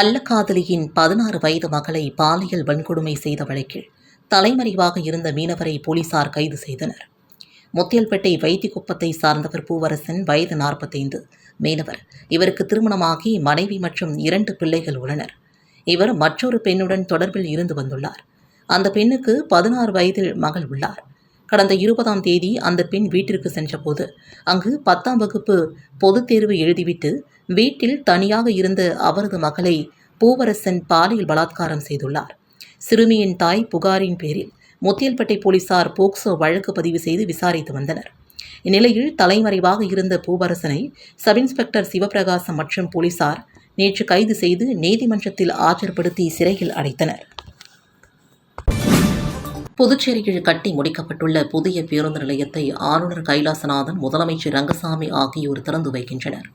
கள்ளக்காதலியின் பதினாறு வயது மகளை பாலியல் வன்கொடுமை செய்த வழக்கில் தலைமறைவாக இருந்த மீனவரை போலீசார் கைது செய்தனர். முத்தியல்பேட்டை வைத்திக்குப்பத்தை சார்ந்தவர் பூவரசன் வயது நாற்பத்தைந்து. மீனவர் இவருக்கு திருமணமாகி மனைவி மற்றும் இரண்டு பிள்ளைகள் உள்ளனர். இவர் மற்றொரு பெண்ணுடன் தொடர்பில் இருந்து வந்துள்ளார். அந்த பெண்ணுக்கு பதினாறு வயதில் மகள் உள்ளார். கடந்த இருபதாம் தேதி அந்த பெண் வீட்டிற்கு சென்றபோது அங்கு பத்தாம் வகுப்பு பொதுத் தேர்வு எழுதிவிட்டு வீட்டில் தனியாக இருந்த அவரது மகளை பூவரசன் பாலியல் பலாத்காரம் செய்துள்ளார். சிறுமியின் தாய் புகாரின் பேரில் முத்தியல்பேட்டை போலீசார் போக்சோ வழக்கு பதிவு செய்து விசாரித்து வந்தனர். இந்நிலையில் தலைமறைவாக இருந்த பூவரசனை சப் இன்ஸ்பெக்டர் சிவபிரகாசம் மற்றும் போலீசார் நேற்று கைது செய்து நீதிமன்றத்தில் ஆஜர்படுத்தி சிறையில் அடைத்தனர். புதுச்சேரியில் கட்டி முடிக்கப்பட்டுள்ள புதிய பேருந்து நிலையத்தை ஆளுநர் கைலாசநாதன் முதலமைச்சர் ரங்கசாமி ஆகியோர் திறந்து வைக்கின்றனர்.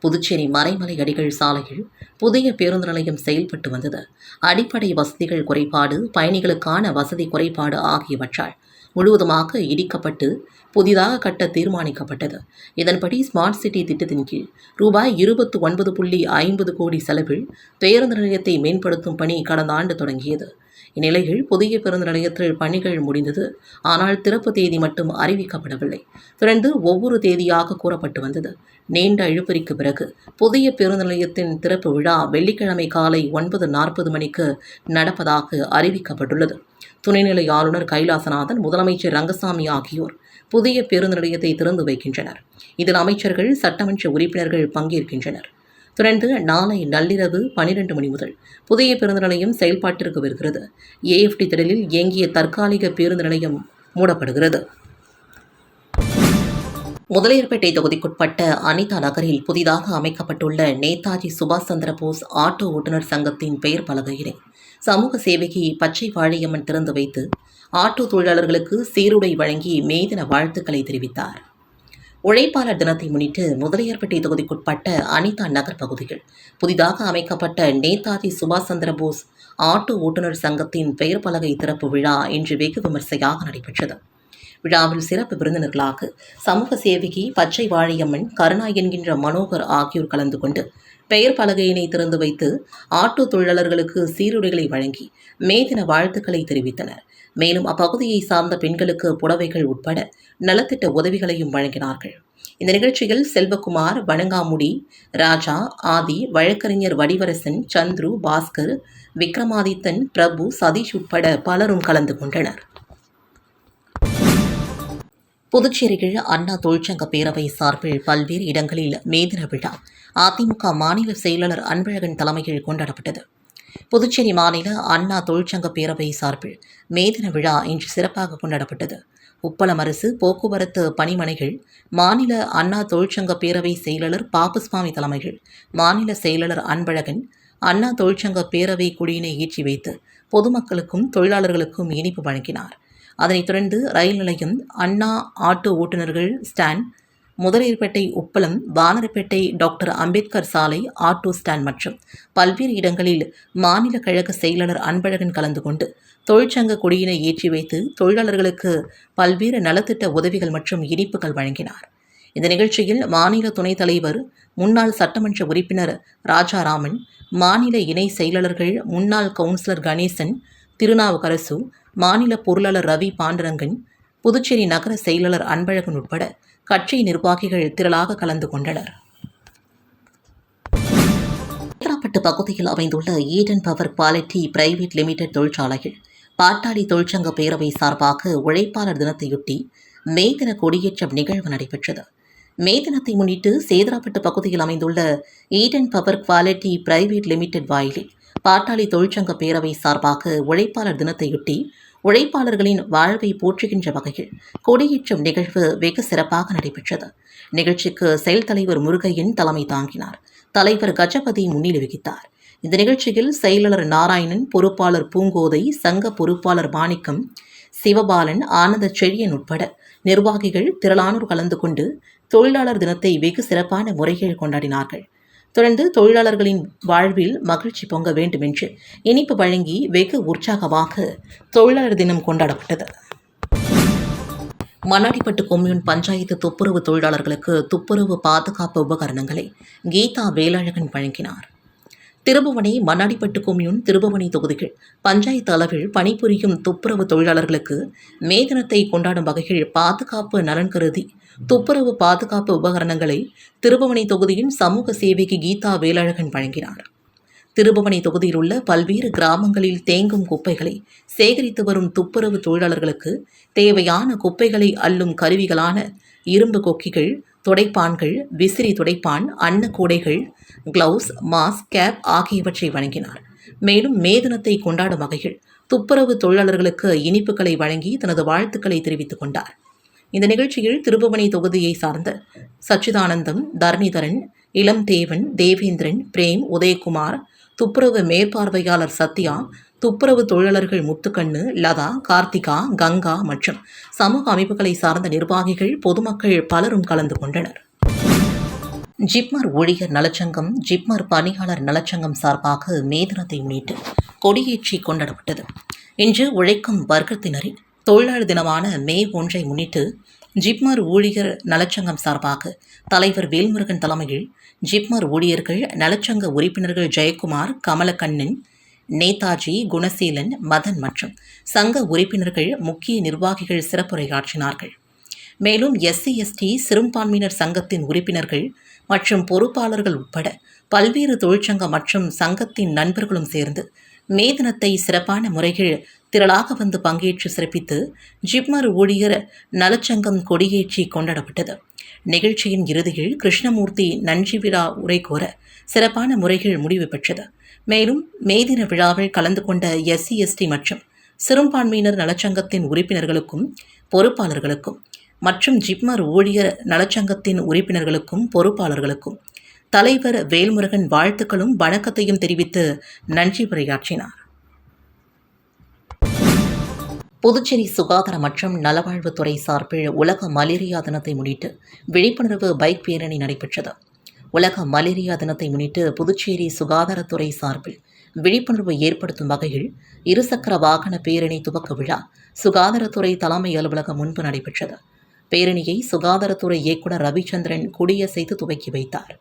புதுச்சேரி மறைமலை அடிகள் சாலையில் புதிய பேருந்து நிலையம் செயல்பட்டு வந்தது. அடிப்படை வசதிகள் குறைபாடு பயணிகளுக்கான வசதி குறைபாடு ஆகியவற்றால் முழுவதுமாக இடிக்கப்பட்டு புதிதாக கட்ட தீர்மானிக்கப்பட்டது. இதன்படி ஸ்மார்ட் சிட்டி திட்டத்தின் கீழ் ரூபாய் இருபத்து ஒன்பது புள்ளி ஐம்பது கோடி செலவில் பேருந்து நிலையத்தை மேம்படுத்தும் பணி கடந்த ஆண்டு தொடங்கியது. இந்நிலையில் புதிய பேருந்து நிலையத்தில் பணிகள் முடிந்தது. ஆனால் திறப்பு தேதி மட்டும் அறிவிக்கப்படவில்லை. தொடர்ந்து ஒவ்வொரு தேதியாக கூறப்பட்டு வந்தது. நீண்ட இழுபறிக்கு பிறகு புதிய பேருந்து நிலையத்தின் திறப்பு விழா வெள்ளிக்கிழமை காலை ஒன்பது நாற்பது மணிக்கு நடப்பதாக அறிவிக்கப்பட்டுள்ளது. துணைநிலை ஆளுநர் கைலாசநாதன் முதலமைச்சர் ரங்கசாமி ஆகியோர் புதிய பேருந்து நிலையத்தை திறந்து வைக்கின்றனர். இதில் அமைச்சர்கள் சட்டமன்ற உறுப்பினர்கள் பங்கேற்கின்றனர். தொடர்ந்து நாளை நள்ளிரவு பனிரெண்டு மணி முதல் புதிய பேருந்து நிலையம் செயல்பாட்டிற்கு வருகிறது. ஏஎஃப்டி திடலில் இயங்கிய தற்காலிக பேருந்து நிலையம் மூடப்படுகிறது. முதலியார்பேட்டை தொகுதிக்குட்பட்ட அனிதா நகரில் புதிதாக அமைக்கப்பட்டுள்ள நேதாஜி சுபாஷ் சந்திர போஸ் ஆட்டோ ஓட்டுநர் சங்கத்தின் பெயர் பலகையினை சமூக சேவகி பச்சை வாழியம்மன் திறந்து வைத்து ஆட்டோ தொழிலாளர்களுக்கு சீருடை வழங்கி மேதின வாழ்த்துக்களை தெரிவித்தார். உழைப்பாளர் தினத்தை முன்னிட்டு முதலியார்பட்டி தொகுதிக்குட்பட்ட அனிதா நகர் பகுதியில் புதிதாக அமைக்கப்பட்ட நேதாஜி சுபாஷ் சந்திர போஸ் ஆட்டோ ஓட்டுநர் சங்கத்தின் பெயர் பலகை திறப்பு விழா இன்று வெகு விமர்சையாக நடைபெற்றது. விழாவில் சிறப்பு விருந்தினர்களாக சமூக சேவகி பச்சை வாழியம்மன் கருணா என்கின்ற மனோகர் ஆகியோர் கலந்து கொண்டு பெயர் பலகையினை திறந்து வைத்து ஆட்டோ தொழிலாளர்களுக்கு சீருடைகளை வழங்கி மேதின வாழ்த்துக்களை தெரிவித்தனர். மேலும் அப்பகுதியை சார்ந்த பெண்களுக்கு புடவைகள் உட்பட நலத்திட்ட உதவிகளையும் வழங்கினார்கள். இந்த நிகழ்ச்சியில் செல்வகுமார் வணங்காமுடி ராஜா ஆதி வழக்கறிஞர் வடிவரசன் சந்துரு பாஸ்கர் விக்ரமாதித்தன் பிரபு சதீஷ் உட்பட பலரும் கலந்து கொண்டனர். புதுச்சேரியில் அண்ணா தொழிற்சங்க பேரவை சார்பில் பல்வேறு இடங்களில் மேதின விழா. அதிமுக மாநில செயலாளர் அன்பழகன் தலைமையில் கொண்டாடப்பட்டது. புதுச்சேரி மாநில அண்ணா தொழிற்சங்க பேரவை சார்பில் மேதின விழா இன்று சிறப்பாக கொண்டாடப்பட்டது. உப்பளம் அரசு போக்குவரத்து பணிமனைகள் மாநில அண்ணா தொழிற்சங்க பேரவை செயலாளர் பாப்புசுவாமி தலைமையில் மாநில செயலாளர் அன்பழகன் அண்ணா தொழிற்சங்க பேரவை குடியினை ஏற்றி வைத்து பொதுமக்களுக்கும் தொழிலாளர்களுக்கும் இனிப்பு வழங்கினார். அதனைத் தொடர்ந்து ரயில் நிலையம் அண்ணா ஆட்டோ ஓட்டுநர்கள் ஸ்டாண்ட் முதலீர்பேட்டை உப்பளம் வானரப்பேட்டை டாக்டர் அம்பேத்கர் சாலை ஆட்டோ ஸ்டாண்ட் மற்றும் பல்வேறு இடங்களில் மாநில கழக செயலாளர் அன்பழகன் கலந்து கொண்டு தொழிற்சங்க கொடியினை ஏற்றி வைத்து தொழிலாளர்களுக்கு பல்வேறு நலத்திட்ட உதவிகள் மற்றும் இனிப்புகள் வழங்கினார். இந்த நிகழ்ச்சியில் மாநில துணைத் தலைவர் முன்னாள் சட்டமன்ற உறுப்பினர் ராஜாராமன் மாநில இணை செயலாளர்கள் முன்னாள் கவுன்சிலர் கணேசன் திருநாவுக்கரசு மாநில பொருளாளர் ரவி பாண்டரங்கன் புதுச்சேரி நகர செயலாளர் அன்பழகன் உட்பட கட்சி நிர்வாகிகள் திரளாக கலந்து கொண்டனர். சேதராப்பட்டு பகுதியில் அமைந்துள்ள Eden power quality private limited தொழிற்சாலையில் பாட்டாளி தொழிற்சங்க பேரவை சார்பாக உழைப்பாளர் தினத்தையொட்டி மே தின கொடியேற்றம் நிகழ்வு நடைபெற்றது. மே தினத்தை முன்னிட்டு சேதராப்பட்டு பகுதியில் அமைந்துள்ள Eden power quality private limited வாயிலில் பாட்டாளி தொழிற்சங்க பேரவை சார்பாக உழைப்பாளர் தினத்தையொட்டி உழைப்பாளர்களின் வாழ்வை போற்றுகின்ற வகையில் கொடியேற்றும் நிகழ்வு வெகு சிறப்பாக நடைபெற்றது. நிகழ்ச்சிக்கு செயல் தலைவர் முருகையன் தலைமை தாங்கினார். தலைவர் கஜபதி முன்னிலை வகித்தார். இந்த நிகழ்ச்சியில் செயலாளர் நாராயணன் பொறுப்பாளர் பூங்கோதை சங்க பொறுப்பாளர் மாணிக்கம் சிவபாலன் ஆனந்த செழியன் உட்பட நிர்வாகிகள் திரளானோர் கலந்து கொண்டு தொழிலாளர் தினத்தை வெகு சிறப்பான முறையில் கொண்டாடினார்கள். தொடர்ந்து தொழிலாளர்களின் வாழ்வில் மகிழ்ச்சி பொங்க வேண்டும் என்று இனிப்பு வழங்கி வெகு உற்சாகமாக தொழிலாளர் தினம் கொண்டாடப்பட்டது. மண்ணாடிப்பட்டு கொம்யூன் பஞ்சாயத்து துப்புரவு தொழிலாளர்களுக்கு துப்புரவு பாதுகாப்பு உபகரணங்களை கீதா வேலாழகன் வழங்கினார். திருபுவனை மண்ணாடிப்பட்டு கொம்யூன் திருபுவனை தொகுதிகள். பஞ்சாயத்து அளவில் பணிபுரியும் துப்புரவு தொழிலாளர்களுக்கு மே தினத்தை கொண்டாடும் வகையில் பாதுகாப்பு நலன் கருதி துப்புரவு பாதுகாப்பு உபகரணங்களை திருபுவனை தொகுதியின் சமூக சேவைக்கு கீதா வேலழகன் வழங்கினார். திருபுவனை தொகுதியில் உள்ள பல்வேறு கிராமங்களில் தேங்கும் குப்பைகளை சேகரித்து வரும் துப்புரவு தொழிலாளர்களுக்கு தேவையான குப்பைகளை அள்ளும் கருவிகளான இரும்பு கொக்கிகள் துடைப்பான்கள் விசிறி துடைப்பான் அன்னக்கூடைகள் கிளவுஸ் மாஸ்க் கேப் ஆகியவற்றை வழங்கினார் மேலும் மே தினத்தை கொண்டாடும் வகையில் துப்புரவு தொழிலாளர்களுக்கு இனிப்புகளை வழங்கி தனது வாழ்த்துக்களை தெரிவித்துக் கொண்டார். இந்த நிகழ்ச்சியில் திருபுவனை தொகுதியை சார்ந்த சச்சிதானந்தம் தரணிதரன் இளம் தேவன் தேவேந்திரன் பிரேம் உதயகுமார் துப்புரவு மேற்பார்வையாளர் சத்யா துப்புரவு தொழிலாளர்கள் முத்துக்கண்ணு லதா கார்த்திகா கங்கா மற்றும் சமூக அமைப்புகளை சார்ந்த நிர்வாகிகள் பொதுமக்கள் பலரும் கலந்து கொண்டனர். ஜிப்மர் ஊழியர் நலச்சங்கம் ஜிப்மர் பணியாளர் நலச்சங்கம் சார்பாக மே தினத்தை முன்னிட்டு கொடியேற்றி கொண்டாடப்பட்டது. இன்று உழைக்கும் வர்க்கத்தினரின் தொழிலாளர் தினமான மே ஒன்றை முன்னிட்டு ஜிப்மர் ஊழியர் நலச்சங்கம் சார்பாக தலைவர் வேல்முருகன் தலைமையில் ஜிப்மர் ஊழியர்கள் நலச்சங்க உறுப்பினர்கள் ஜெயக்குமார் கமலக்கண்ணன் நேதாஜி குணசீலன் மதன் மற்றும் சங்க உறுப்பினர்கள் முக்கிய நிர்வாகிகள் சிறப்புரையாற்றினார்கள். மேலும் எஸ்சி எஸ்டி சிறுபான்மையினர் சங்கத்தின் உறுப்பினர்கள் மற்றும் பொறுப்பாளர்கள் உட்பட பல்வேறு தொழிற்சங்க மற்றும் சங்கத்தின் நண்பர்களும் சேர்ந்து மே தினத்தை சிறப்பான முறையில் திரளாக வந்து பங்கேற்று சிறப்பித்து ஜிப்மர் ஊழியர் நலச்சங்கம் கொடியேற்றி கொண்டாடப்பட்டது. நிகழ்ச்சியின் இறுதியில் கிருஷ்ணமூர்த்தி நன்றி விழா உரை கோர சிறப்பான முறைகள் முடிவு பெற்றது. மேலும் மேதின விழாவில் கலந்து கொண்ட எஸ்சி எஸ்டி மற்றும் சிறுபான்மையினர் நலச்சங்கத்தின் உறுப்பினர்களுக்கும் பொறுப்பாளர்களுக்கும் மற்றும் ஜிப்மர் ஊழியர் நலச்சங்கத்தின் உறுப்பினர்களுக்கும் பொறுப்பாளர்களுக்கும் தலைவர் வேல்முருகன் வாழ்த்துக்களும் வணக்கத்தையும் தெரிவித்து நன்றி உரையாற்றினார். புதுச்சேரி சுகாதார மற்றும் நலவாழ்வுத்துறை சார்பில் உலக மலேரியா தினத்தை முன்னிட்டு விழிப்புணர்வு பைக் பேரணி நடைபெற்றது. உலக மலேரியா தினத்தை முன்னிட்டு புதுச்சேரி சுகாதாரத்துறை சார்பில் விழிப்புணர்வு ஏற்படுத்தும் வகையில் இருசக்கர வாகன பேரணி துவக்க விழா சுகாதாரத்துறை தலைமை அலுவலகம் முன்பு நடைபெற்றது. பேரணியை சுகாதாரத்துறை இயக்குநர் ரவிச்சந்திரன் கொடியசைத்து துவக்கி வைத்தார்.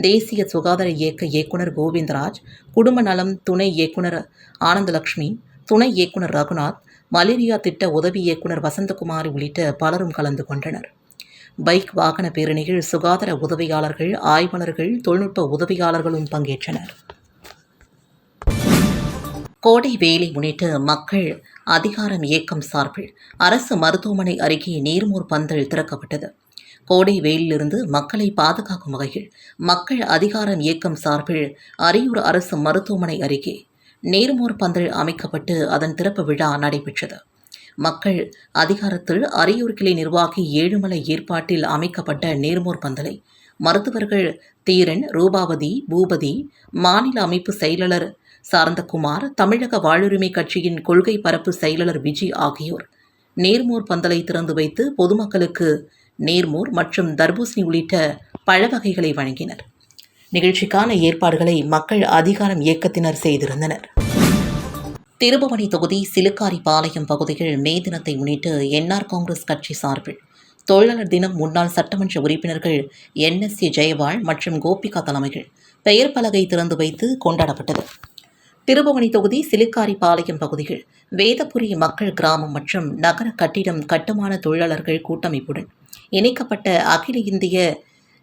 தேசிய சுகாதார இயக்க இயக்குநர் கோவிந்தராஜ் குடும்ப நலம் துணை இயக்குநர் ஆனந்தலட்சுமி துணை இயக்குநர் ரகுநாத் மலேரியா திட்ட உதவி இயக்குநர் வசந்தகுமார் உள்ளிட்ட பலரும் கலந்து கொண்டனர். பைக் வாகன பேரணியில் சுகாதார உதவியாளர்கள் ஆய்வாளர்கள் தொழில்நுட்ப உதவியாளர்களும் பங்கேற்றனர். கோடை வேலை முன்னிட்டு மக்கள் அதிகாரம் இயக்கம் சார்பில் அரசு மருத்துவமனை அருகே நீர்மூர் பந்தல் திறக்கப்பட்டது. கோடை வெயிலிலிருந்து மக்களை பாதுகாக்கும் வகையில் மக்கள் அதிகாரம் இயக்கம் சார்பில் அரியூர் அரசு மருத்துவமனை அருகே நீர்மூர் பந்தல் அமைக்கப்பட்டு அதன் திறப்பு விழா நடைபெற்றது. மக்கள் அதிகாரத்தில் அரியூர் கிளை நிர்வாகி ஏழுமலை ஏற்பாட்டில் அமைக்கப்பட்ட நேர்மோர் பந்தலை. மருத்துவர்கள் தீரன் ரூபாவதி பூபதி மாநில அமைப்பு செயலாளர் சார்ந்தகுமார் தமிழக வாழ்வுரிமை கட்சியின் கொள்கை பரப்பு செயலாளர் விஜய் ஆகியோர். நேர்மோர் பந்தலை திறந்து வைத்து பொதுமக்களுக்கு நேர்மோர் மற்றும் தர்பூசணி உள்ளிட்ட பழவகைகளை வழங்கினர். நிகழ்ச்சிக்கான ஏற்பாடுகளை மக்கள் அதிகாரம் இயக்கத்தினர் செய்திருந்தனர். திருபுவனை தொகுதி சிலுக்காரிபாளையம் பகுதியில் மே தினத்தை முன்னிட்டு என்ஆர் காங்கிரஸ் கட்சி சார்பில் தொழிலாளர் தினம் முன்னாள் சட்டமன்ற உறுப்பினர்கள் என்எஸ்சி ஜெயவாள் மற்றும் கோபிகா தலைமைகள் பெயர் பலகை திறந்து வைத்து கொண்டாடப்பட்டது. திருபுவனை தொகுதி சிலுக்காரிபாளையம் பகுதியில் வேதபுரி மக்கள் கிராமம் மற்றும் நகர கட்டிடம் கட்டுமான தொழிலாளர்கள் கூட்டமைப்புடன் இணைக்கப்பட்ட அகில இந்திய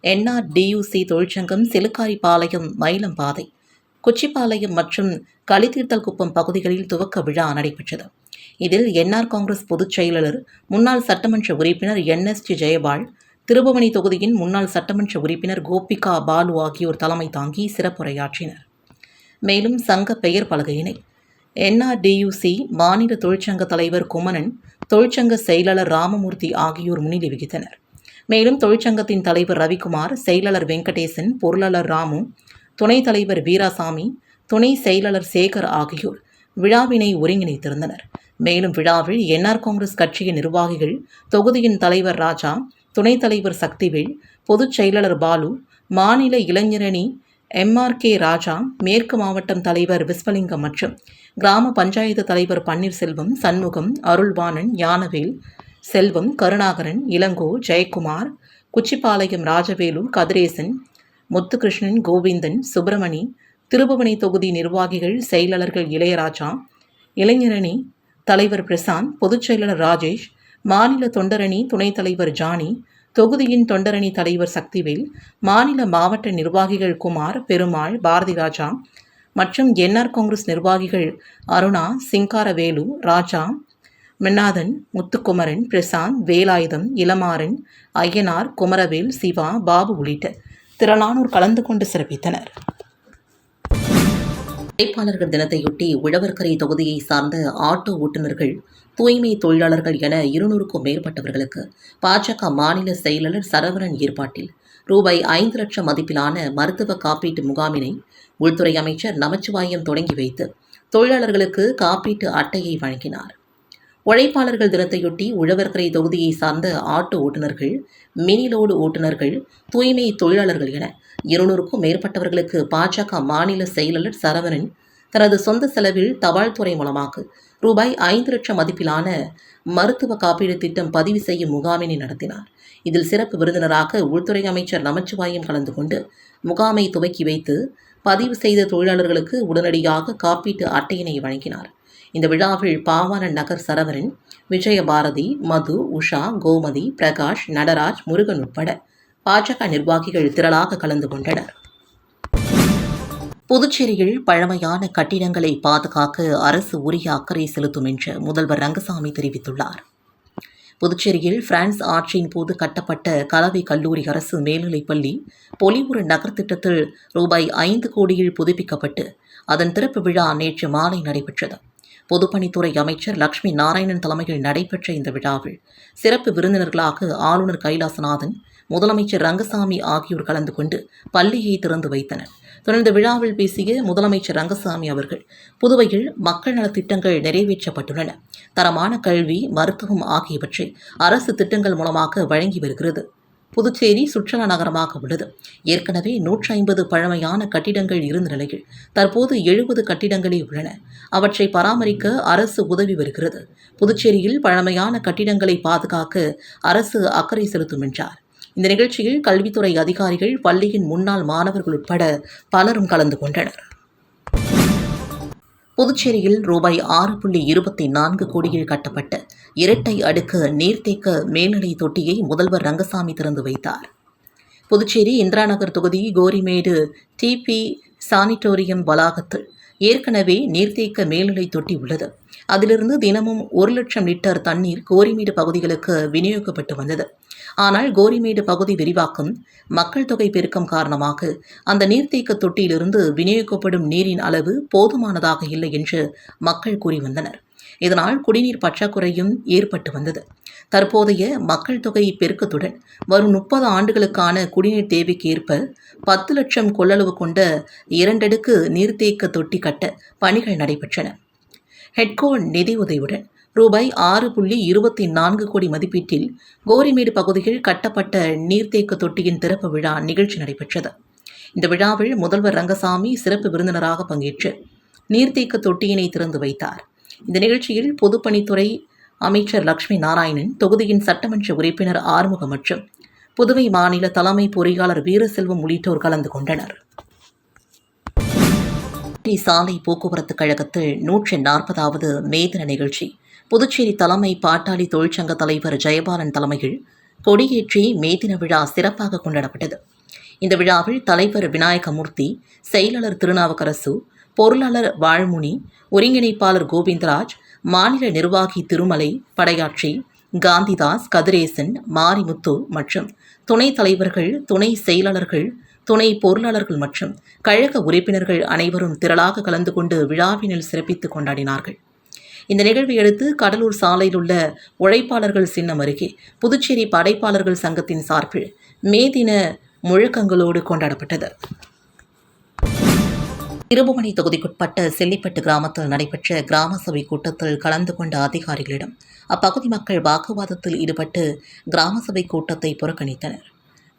என்ஆர்டியூசி தொழிற்சங்கம் சிலுக்காரிபாளையம் மயிலம் பாதை குச்சிப்பாளையம் மற்றும் களித்தீர்த்தல் குப்பம் பகுதிகளில் துவக்க விழா நடைபெற்றது. இதில் என்ஆர் காங்கிரஸ் பொதுச் செயலாளர் முன்னாள் சட்டமன்ற உறுப்பினர் என்எஸ்டி ஜெயபால் திருபுவனி தொகுதியின் முன்னாள் சட்டமன்ற உறுப்பினர் கோபிகா பாலு ஆகியோர் தலைமை தாங்கி சிறப்புரையாற்றினர். மேலும் சங்க பெயர் பலகையினை. என்ஆர்டியூசி மாநில தொழிற்சங்க தலைவர் குமணன் தொழிற்சங்க செயலாளர் ராமமூர்த்தி ஆகியோர் முன்னிலை வகித்தனர். மேலும் தொழிற்சங்கத்தின் தலைவர் ரவிக்குமார் செயலாளர் வெங்கடேசன் பொருளாளர் ராமு துணைத் தலைவர் வீராசாமி துணை செயலாளர் சேகர் ஆகியோர் விழாவினை ஒருங்கிணைத்திருந்தனர். மேலும் விழாவில் என்ஆர் காங்கிரஸ் கட்சியின் நிர்வாகிகள் தொகுதியின் தலைவர் ராஜா துணைத் தலைவர் சக்திவேல் பொதுச் செயலாளர் பாலு மாநில இளைஞரணி எம்ஆர் கே ராஜா மேற்கு மாவட்டம் தலைவர் விஸ்வலிங்கம் மற்றும் கிராம பஞ்சாயத்து தலைவர் பன்னீர்செல்வம் சண்முகம் அருள்வாணன் யானவேல் செல்வம் கருணாகரன் இளங்கோ ஜெயக்குமார் குச்சிப்பாளையம் ராஜவேலு கதிரேசன் முத்துகிருஷ்ணன் கோவிந்தன் சுப்பிரமணி திருபுவனை தொகுதி நிர்வாகிகள் செயலாளர்கள் இளையராஜா இளைஞரணி தலைவர் பிரசாந்த் பொதுச் செயலாளர் ராஜேஷ் மாநில தொண்டரணி துணைத் தலைவர் ஜானி தொகுதியின் தொண்டரணி தலைவர் சக்திவேல் மாநில மாவட்ட நிர்வாகிகள் குமார் பெருமாள் பாரதி ராஜா மற்றும் என்ஆர் காங்கிரஸ் நிர்வாகிகள் அருணா சிங்காரவேலு ராஜா மின்னாதன் முத்துக்குமரன் பிரசாந்த் வேலாயுதம் இளமாறன் ஐயனார் குமரவேல் சிவா பாபு உள்ளிட்ட திரளானோர் கலந்து கொண்டு சிறப்பித்தனர். உழைப்பாளர்கள் தினத்தையொட்டி உழவர்கரை தொகுதியை சார்ந்த ஆட்டோ ஓட்டுநர்கள் தூய்மை தொழிலாளர்கள் என இருநூறுக்கும் மேற்பட்டவர்களுக்கு பாஜக மாநில செயலாளர் சரவணன் ஏற்பாட்டில் ரூபாய் ஐந்து லட்சம் மதிப்பிலான மருத்துவ காப்பீட்டு முகாமினை உள்துறை அமைச்சர் நமச்சிவாயம் தொடங்கி வைத்து தொழிலாளர்களுக்கு காப்பீட்டு அட்டையை வழங்கினார். உழைப்பாளர்கள் தினத்தையொட்டி உழவர்கரை தொகுதியை சார்ந்த ஆட்டோ ஓட்டுநர்கள் மினிலோடு ஓட்டுநர்கள் தூய்மை தொழிலாளர்கள் என இருநூறுக்கும் மேற்பட்டவர்களுக்கு பாஜக மாநில செயலாளர் சரவணன் தனது சொந்த செலவில் தபால் துறை மூலமாக ரூபாய் ஐந்து லட்சம் மதிப்பிலான மருத்துவ காப்பீடு திட்டம் பதிவு செய்யும் முகாமினை நடத்தினார். இதில் சிறப்பு விருந்தினராக உள்துறை அமைச்சர் நமச்சிவாயம் கலந்து கொண்டு முகாமை துவக்கி வைத்து பதிவு செய்த தொழிலாளர்களுக்கு உடனடியாக காப்பீட்டு அட்டையினை வழங்கினார். இந்த விழாவில் பாவாணன் நகர் சரவரன் விஜயபாரதி மது உஷா கோமதி பிரகாஷ் நடராஜ் முருகன் உட்பட பாஜக நிர்வாகிகள் திரளாக கலந்து கொண்டனர். புதுச்சேரியில் பழமையான கட்டிடங்களை பாதுகாக்க அரசு உரிய அக்கறை செலுத்தும் என்று முதல்வர் ரங்கசாமி தெரிவித்துள்ளார். புதுச்சேரியில் பிரான்ஸ் ஆட்சியின் போது கட்டப்பட்ட கலவை கல்லூரி அரசு மேல்நிலைப்பள்ளி பொலிவுறு நகர் திட்டத்தில் ரூபாய் ஐந்து கோடியில் புதுப்பிக்கப்பட்டு அதன் திறப்பு விழா நேற்று மாலை நடைபெற்றது. பொதுப்பணித்துறை அமைச்சர் லக்ஷ்மி நாராயணன் தலைமையில் நடைபெற்ற இந்த விழாவில் சிறப்பு விருந்தினர்களாக ஆளுநர் கைலாசநாதன் முதலமைச்சர் ரங்கசாமி ஆகியோர் கலந்து கொண்டு பள்ளியை திறந்து வைத்தனர். தொடர்ந்து விழாவில் பேசிய முதலமைச்சர் ரங்கசாமி அவர்கள் புதுவையில் மக்கள் நலத்திட்டங்கள் நிறைவேற்றப்பட்டுள்ளன. தரமான கல்வி மருத்துவம் ஆகியவற்றை அரசு திட்டங்கள் மூலமாக வழங்கி வருகிறது. புதுச்சேரி சுற்றுலா நகரமாக உள்ளது. ஏற்கனவே நூற்றி ஐம்பது பழமையான கட்டிடங்கள் இருந்த நிலையில் தற்போது எழுபது கட்டிடங்களே உள்ளன. அவற்றை பராமரிக்க அரசு உதவி வருகிறது. புதுச்சேரியில் பழமையான கட்டிடங்களை பாதுகாக்க அரசு அக்கறை செலுத்தும் என்றார். இந்த நிகழ்ச்சியில் கல்வித்துறை அதிகாரிகள் பள்ளியின் முன்னாள் மாணவர்கள் உட்பட பலரும் கலந்து கொண்டனர். புதுச்சேரியில் ரூபாய் ஆறு புள்ளி இருபத்தி நான்கு கோடியில் கட்டப்பட்ட இரட்டை அடுக்கு நீர்த்தேக்க மேல்நிலை தொட்டியை முதல்வர் ரங்கசாமி திறந்து வைத்தார். புதுச்சேரி இந்திரா நகர் தொகுதி கோரிமேடு டிபி சானிட்டோரியம் வளாகத்தில் ஏற்கனவே நீர்த்தேக்க மேல்நிலை தொட்டி உள்ளது. அதிலிருந்து தினமும் ஒரு லட்சம் லிட்டர் தண்ணீர் கோரிமேடு பகுதிகளுக்கு விநியோகிக்கப்பட்டு வந்தது. ஆனால் கோரிமேடு பகுதி விரிவாக்கம் மக்கள் தொகை பெருக்கம் காரணமாக அந்த நீர்த்தேக்க தொட்டியிலிருந்து விநியோகிக்கப்படும் நீரின் அளவு போதுமானதாக இல்லை என்று மக்கள் கூறி வந்தனர். இதனால் குடிநீர் பற்றாக்குறையும் ஏற்பட்டு வந்தது. தற்போதைய மக்கள் தொகை பெருக்கத்துடன் வரும் முப்பது ஆண்டுகளுக்கான குடிநீர் தேவைக்கு ஏற்ப பத்து லட்சம் கொள்ளளவு கொண்ட இரண்டடுக்கு நீர்த்தேக்க தொட்டி கட்ட பணிகள் நடைபெற்றன. ஹெட்கோ நிதி உதவியுடன் ரூபாய் ஆறு புள்ளி இருபத்தி நான்கு கோடி மதிப்பீட்டில் கோரிமேடு பகுதியில் கட்டப்பட்ட நீர்த்தேக்க தொட்டியின் திறப்பு விழா நிகழ்ச்சி நடைபெற்றது. இந்த விழாவில் முதல்வர் ரங்கசாமி சிறப்பு விருந்தினராக பங்கேற்று நீர்த்தேக்க தொட்டியினை திறந்து வைத்தார். இந்த நிகழ்ச்சியில் பொதுப்பணித்துறை அமைச்சர் லட்சுமி நாராயணன் தொகுதியின் சட்டமன்ற உறுப்பினர் ஆறுமுகம் மற்றும் புதுவை மாநில தலைமை பொறியாளர் வீரசெல்வம் உள்ளிட்டோர் கலந்து கொண்டனர். டி சாலை போக்குவரத்து கழகத்தில் நூற்றி நாற்பதாவது மே தின நிகழ்ச்சி புதுச்சேரி தலைமை பாட்டாளி தொழிற்சங்க தலைவர் ஜெயபாலன் தலைமையில் கொடியேற்றி மேதின விழா சிறப்பாக கொண்டாடப்பட்டது. இந்த விழாவில் தலைவர் விநாயகமூர்த்தி செயலாளர் திருநாவுக்கரசு பொருளாளர் வாழ்முனி ஒருங்கிணைப்பாளர் கோவிந்தராஜ் மாநில நிர்வாகி திருமலை படையாட்சி காந்திதாஸ் கதிரேசன் மாரிமுத்து மற்றும் துணைத் தலைவர்கள் துணை செயலாளர்கள் துணை பொருளாளர்கள் மற்றும் கழக உறுப்பினர்கள் அனைவரும் திரளாக கலந்து கொண்டு விழாவினில் சிறப்பித்து கொண்டாடினார்கள். இந்த நிகழ்வை அடுத்து கடலூர் சாலையில் உள்ள உழைப்பாளர்கள் சின்னம் அருகே புதுச்சேரி படைப்பாளர்கள் சங்கத்தின் சார்பில் மே தின முழக்கங்களோடு கொண்டாடப்பட்டது. திருபுவனை தொகுதிக்குட்பட்ட செல்லிப்பட்டு கிராமத்தில் நடைபெற்ற கிராம சபை கூட்டத்தில் கலந்து கொண்ட அதிகாரிகளிடம் அப்பகுதி மக்கள் வாக்குவாதத்தில் ஈடுபட்டு கிராம சபை கூட்டத்தை புறக்கணித்தனர்.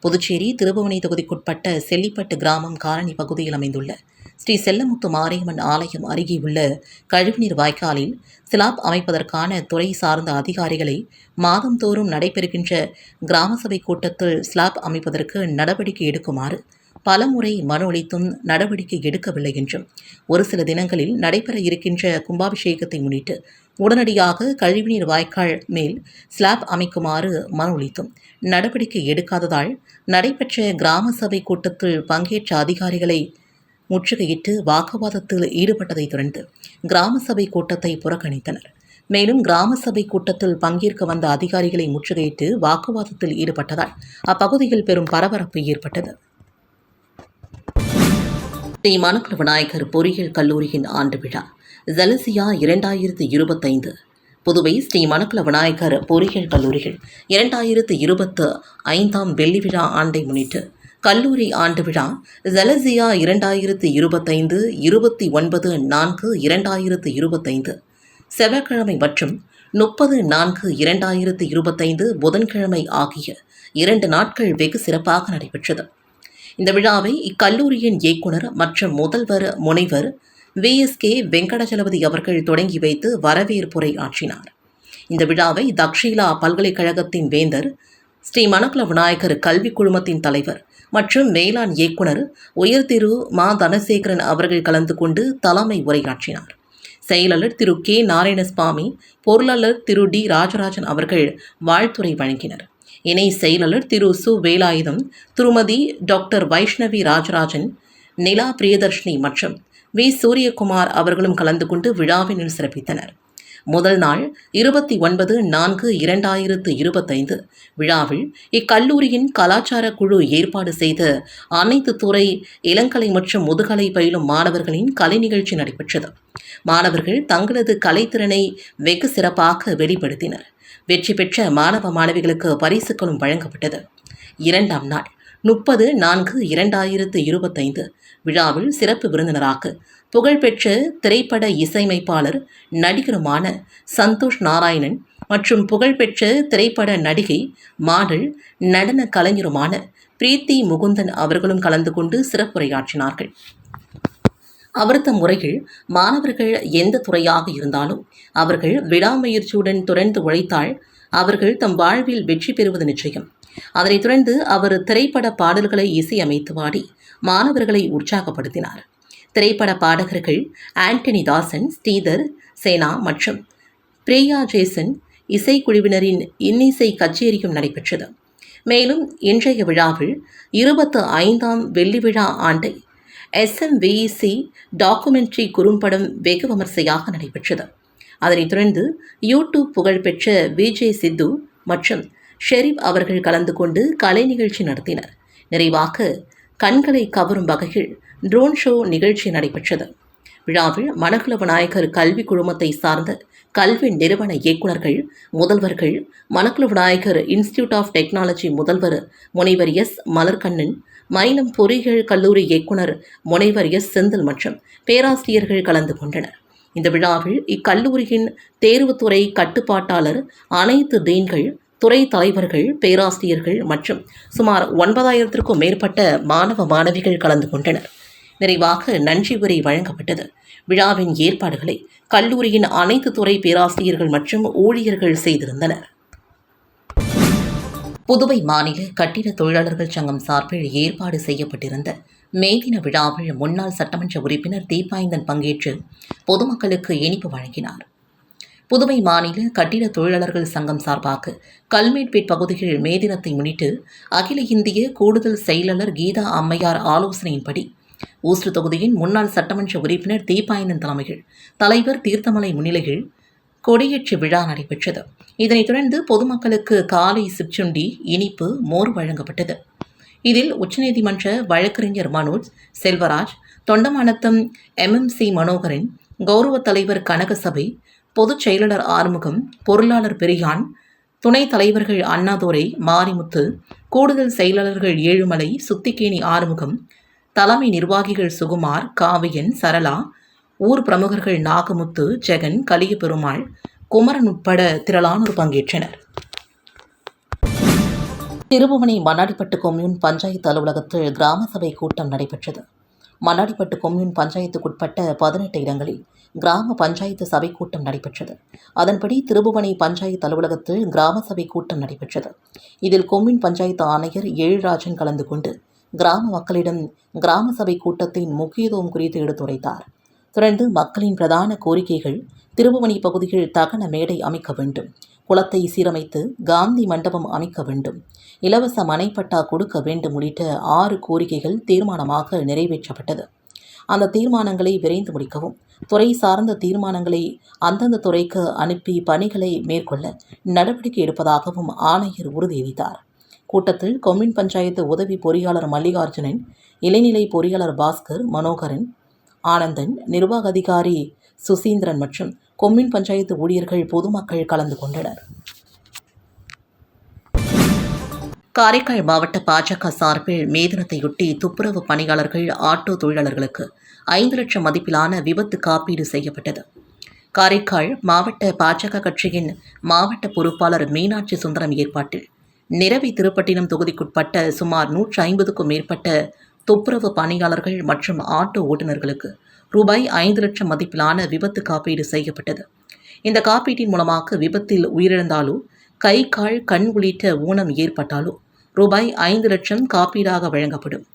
புதுச்சேரி திருபுவனை தொகுதிக்குட்பட்ட செல்லிப்பட்டு கிராமம் காலனி பகுதியில் அமைந்துள்ள ஸ்ரீ செல்லமுத்து மாரியம்மன் ஆலயம் அருகே உள்ள கழிவுநீர் வாய்க்காலில் சிலாப் அமைப்பதற்கான துறை சார்ந்த அதிகாரிகளை மாதந்தோறும் நடைபெறுகின்ற கிராம சபை கூட்டத்தில் ஸ்லாப் அமைப்பதற்கு நடவடிக்கை எடுக்குமாறு பலமுறை மனு அளித்தும் நடவடிக்கை எடுக்கவில்லை என்றும் ஒரு சில தினங்களில் நடைபெற இருக்கின்ற கும்பாபிஷேகத்தை முன்னிட்டு உடனடியாக கழிவுநீர் வாய்க்கால் மேல் ஸ்லாப் அமைக்குமாறு மனு நடவடிக்கை எடுக்காததால் நடைபெற்ற கிராம சபை கூட்டத்தில் பங்கேற்ற அதிகாரிகளை முற்றுகையிட்டு வாக்குவாதத்தில் ஈடுபட்டதைத் தொடர்ந்து கிராம சபை கூட்டத்தை புறக்கணித்தனர். மேலும் கிராம சபை கூட்டத்தில் பங்கேற்க வந்த அதிகாரிகளை முற்றுகையிட்டு வாக்குவாதத்தில் ஈடுபட்டதால் அப்பகுதியில் பெரும் பரபரப்பு ஏற்பட்டது. ஸ்ரீ மணக்குள விநாயகர் பொறியியல் கல்லூரியின் ஆண்டு விழா. ஜலசியா இரண்டாயிரத்து இருபத்தைந்து. புதுவை ஸ்ரீ மணக்குள விநாயகர் பொறியியல் கல்லூரிகள் இரண்டாயிரத்து இருபத்து ஐந்தாம் வெள்ளி விழா ஆண்டை முன்னிட்டு கல்லூரி ஆண்டு விழா ஜலசியா இரண்டாயிரத்து இருபத்தைந்து இருபத்தி ஒன்பது நான்கு இரண்டாயிரத்து இருபத்தைந்து. செவ்வாய்க்கிழமை மற்றும் முப்பது நான்கு இரண்டாயிரத்து இருபத்தைந்து புதன்கிழமை ஆகிய இரண்டு நாட்கள் வெகு சிறப்பாக நடைபெற்றது. இந்த விழாவை இக்கல்லூரியின் இயக்குனர் மற்றும் முதல்வர் முனைவர் விஎஸ்கே வெங்கடஜலபதி அவர்கள் தொடங்கி வைத்து வரவேற்புரை ஆற்றினார். இந்த விழாவை தக்ஷீலா பல்கலைக்கழகத்தின் வேந்தர் ஸ்ரீ மணக்குல விநாயகர் கல்விக் குழுமத்தின் தலைவர் மற்றும் மேலாண் இயக்குனர் உயர் திரு மா தனசேகரன் அவர்கள் கலந்து கொண்டு தலைமை உரையாற்றினார். செயலாளர் திரு கே நாராயணசுவாமி பொருளாளர் திரு டி ராஜராஜன் அவர்கள் வாழ்த்துறை வழங்கினர். இணை செயலாளர் திரு சு வேலாயுதம் திருமதி டாக்டர் வைஷ்ணவி ராஜராஜன் நிலா பிரியதர்ஷினி மற்றும் வி. சூரியகுமார் அவர்களும் கலந்து கொண்டு விழாவினில் சிறப்பித்தனர். முதல் நாள் இருபத்தி ஒன்பது நான்கு இரண்டாயிரத்து இருபத்தைந்து. விழாவில் இக்கல்லூரியின் கலாச்சார குழு ஏற்பாடு செய்த அனைத்து துறை இளங்கலை மற்றும் முதுகலை பயிலும் மாணவர்களின் கலை நிகழ்ச்சி நடைபெற்றது. மாணவர்கள் தங்களது கலைத்திறனை வெகு சிறப்பாக வெளிப்படுத்தினர். வெற்றி பெற்ற மாணவ மாணவிகளுக்கு பரிசுகளும் வழங்கப்பட்டது. இரண்டாம் நாள் முப்பது நான்கு இரண்டாயிரத்து இருபத்தைந்து. விழாவில் சிறப்பு விருந்தினராக புகழ்பெற்ற திரைப்பட இசையமைப்பாளர் நடிகருமான சந்தோஷ் நாராயணன் மற்றும் புகழ்பெற்ற திரைப்பட நடிகை மாடல் நடன கலைஞருமான பிரீத்தி முகுந்தன் அவர்களும் கலந்து கொண்டு சிறப்புரையாற்றினார்கள். அவர்த முறையில் மாணவர்கள் எந்த துறையாக இருந்தாலும் அவர்கள் விடாமுயற்சியுடன் துறந்து உழைத்தால் அவர்கள் தம் வாழ்வில் வெற்றி பெறுவது நிச்சயம். அதனைத் தொடர்ந்து அவர் திரைப்பட பாடல்களை இசையமைத்து பாடி மாணவர்களை உற்சாகப்படுத்தினார். திரைப்பட பாடகர்கள் ஆண்டனி தாசன் ஸ்ரீதர் சேனா மற்றும் பிரியா ஜேசன் இசைக்குழுவினரின் இன்னிசை கச்சேரியும் நடைபெற்றது. மேலும் இன்றைய விழாவில் இருபத்து ஐந்தாம் வெள்ளி விழா ஆண்டை எஸ்எம்விஇசி டாக்குமெண்ட்ரி குறும்படம் வெகு விமர்சையாக நடைபெற்றது. அதனைத் தொடர்ந்து யூடியூப் புகழ்பெற்ற விஜே சித்து மற்றும் ஷெரீப் அவர்கள் கலந்து கொண்டு கலை நிகழ்ச்சி நடத்தினர். நிறைவாக கண்களை கவரும் வகையில் ட்ரோன் ஷோ நிகழ்ச்சி நடைபெற்றது. விழாவில் மணக்குள நாயகர் கல்வி குழுமத்தை சார்ந்த கல்வி நிறுவன இயக்குநர்கள் முதல்வர்கள் Manakula Vinayagar institute of technology முதல்வர் முனைவர் எஸ். மலர்கண்ணன் மயிலம் பொறியியல் கல்லூரி இயக்குனர் முனைவர் எஸ். செந்தில் மற்றும் பேராசிரியர்கள் கலந்து கொண்டனர். இந்த விழாவில் இக்கல்லூரியின் தேர்வுத்துறை கட்டுப்பாட்டாளர் அனைத்து டீன்கள் துறை தலைவர்கள் பேராசிரியர்கள் மற்றும் சுமார் ஒன்பதாயிரத்திற்கும் மேற்பட்ட மாணவ மாணவிகள் கலந்து கொண்டனர். நிறைவாக நன்றி உரை வழங்கப்பட்டது. விழாவின் ஏற்பாடுகளை கல்லூரியின் அனைத்து துறை பேராசிரியர்கள் மற்றும் ஊழியர்கள் செய்திருந்தனர். புதுவை மாநில கட்டிட தொழிலாளர்கள் சங்கம் சார்பில் ஏற்பாடு செய்யப்பட்டிருந்த மேதின விழாவில் முன்னாள் சட்டமன்ற உறுப்பினர் தீபாயந்தன் பங்கேற்று பொதுமக்களுக்கு இனிப்பு வழங்கினார். புதுவை மாநில கட்டிட தொழிலாளர்கள் சங்கம் சார்பாக கல்மேட்பேட் பகுதியில் மே தினத்தை முன்னிட்டு அகில இந்திய கூடுதல் செயலாளர் கீதா அம்மையார் ஆலோசனையின்படி ஊஸ்று தொகுதியின் முன்னாள் சட்டமன்ற உறுப்பினர் தீபாயனன் தலைமையில் தலைவர் தீர்த்தமலை முன்னிலையில் கொடியேற்று விழா நடைபெற்றது. இதனைத் தொடர்ந்து பொதுமக்களுக்கு காலை சிற்றுண்டி இனிப்பு மோர் வழங்கப்பட்டது. இதில் உச்சநீதிமன்ற வழக்கறிஞர் மனோஜ் செல்வராஜ் தொண்டமானத்தம் எம்எம்சி மனோகரன் கௌரவ தலைவர் கனகசபை பொதுச் செயலாளர் ஆறுமுகம் பொருளாளர் பெரியான் துணைத் தலைவர்கள் அண்ணாதுரை மாரிமுத்து கூடுதல் செயலாளர்கள் ஏழுமலை சுத்திகேணி ஆறுமுகம் தலைமை நிர்வாகிகள் சுகுமார் காவியன் சரளா ஊர் பிரமுகர்கள் நாகமுத்து ஜெகன் கலியபெருமாள் குமரன் உட்பட திரளானோர் பங்கேற்றனர். திருபுவனை மண்ணாடிப்பட்டு கொம்யூன் பஞ்சாயத்து அலுவலகத்தில் கிராம சபை கூட்டம் நடைபெற்றது. மண்ணாடிப்பட்டு கொம்யூன் பஞ்சாயத்துக்குட்பட்ட பதினெட்டு இடங்களில் கிராம பஞ்சாயத்து சபை கூட்டம் நடைபெற்றது. அதன்படி திருபுவனை பஞ்சாயத்து அலுவலகத்தில் கிராம சபை கூட்டம் நடைபெற்றது. இதில் கொம்யூன் பஞ்சாயத்து ஆணையர் எழில்ராஜன் கலந்து கொண்டு கிராம மக்களிடம் கிராம சபை கூட்டத்தின் முக்கியத்துவம் குறித்து எடுத்துரைத்தார் தொடர்ந்து மக்களின் பிரதான கோரிக்கைகள் திருபுவனி பகுதியில் தகன மேடை அமைக்க வேண்டும். குளத்தை சீரமைத்து காந்தி மண்டபம் அமைக்க வேண்டும். இலவச மனைப்பட்டா கொடுக்க வேண்டும் உள்ளிட்ட ஆறு கோரிக்கைகள் தீர்மானமாக நிறைவேற்றப்பட்டது. அந்த தீர்மானங்களை விரைந்து முடிக்கவும் துறை சார்ந்த தீர்மானங்களை அந்தந்த துறைக்கு அனுப்பி பணிகளை மேற்கொள்ள நடவடிக்கை எடுப்பதாகவும் ஆணையர் உறுதியளித்தார். கூட்டத்தில் கொம்யூன் பஞ்சாயத்து உதவி பொறியாளர் மல்லிகார்ஜுனன் இளைநிலை பொறியாளர் பாஸ்கர் மனோகரன் ஆனந்தன் நிர்வாக அதிகாரி சுசீந்திரன் மற்றும் கொம்யூன் பஞ்சாயத்து ஊழியர்கள் பொதுமக்கள் கலந்து கொண்டனர். காரைக்கால் மாவட்ட பாஜக சார்பில் மே தினத்தையொட்டி துப்புரவு பணியாளர்கள் ஆட்டோ தொழிலாளர்களுக்கு ஐந்து லட்சம் மதிப்பிலான விபத்து காப்பீடு செய்யப்பட்டது. காரைக்கால் மாவட்ட பாஜக கட்சியின் மாவட்ட பொறுப்பாளர் மீனாட்சி சுந்தரம் ஏற்பாட்டில் நிரவி திருப்பட்டினம் தொகுதிக்குட்பட்ட சுமார் நூற்றி ஐம்பதுக்கும் மேற்பட்ட துப்புரவு பணியாளர்கள் மற்றும் ஆட்டோ ஓட்டுநர்களுக்கு ரூபாய் ஐந்து லட்சம் மதிப்பிலான விபத்து காப்பீடு செய்யப்பட்டது. இந்த காப்பீட்டின் மூலமாக விபத்தில் உயிரிழந்தாலோ கை கால் கண் உள்ளிட்ட ஊனம் ஏற்பட்டாலோ ரூபாய் ஐந்து லட்சம் காப்பீடாக வழங்கப்படும்.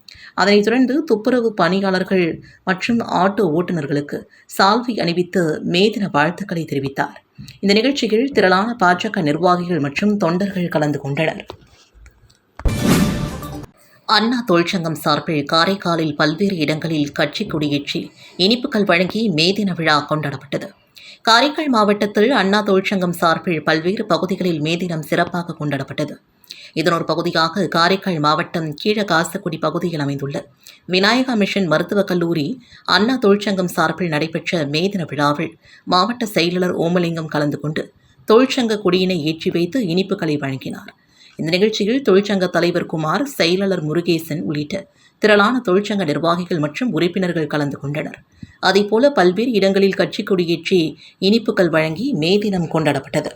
அதனைத் தொடர்ந்து துப்புரவு பணியாளர்கள் மற்றும் ஆட்டோ ஓட்டுநர்களுக்கு சால்வை அணிவித்து மே தின வாழ்த்துக்களை தெரிவித்தார். இந்த நிகழ்ச்சியில் திரளான பாஜக நிர்வாகிகள் மற்றும் தொண்டர்கள் கலந்து கொண்டனர். அண்ணா தொழிற்சங்கம் சார்பில் காரைக்காலில் பல்வேறு இடங்களில் கட்சி கொடியேற்றி இனிப்புகள் வழங்கி மே தின விழா கொண்டாடப்பட்டது. காரைக்கால் மாவட்டத்தில் அண்ணா தொழிற்சங்கம் சார்பில் பல்வேறு பகுதிகளில் மே தினம் சிறப்பாக கொண்டாடப்பட்டது. இதன் ஒரு பகுதியாக காரைக்கால் மாவட்டம் கீழகாசக்குடி பகுதியில் அமைந்துள்ள விநாயகா மிஷன் மருத்துவக் கல்லூரி அண்ணா தொழிற்சங்கம் சார்பில் நடைபெற்ற மே தின விழாவில் மாவட்ட செயலாளர் ஓமலிங்கம் கலந்து கொண்டு தொழிற்சங்க கொடியினை ஏற்றி வைத்து இனிப்புகளை வழங்கினார். இந்த நிகழ்ச்சியில் தொழிற்சங்க தலைவர் குமார் செயலாளர் முருகேசன் உள்ளிட்ட திரளான தொழிற்சங்க நிர்வாகிகள் மற்றும் உறுப்பினர்கள் கலந்து கொண்டனர். அதேபோல பல்வேறு இடங்களில் கட்சி கொடியேற்றி இனிப்புகள் வழங்கி மே தினம் கொண்டாடப்பட்டது.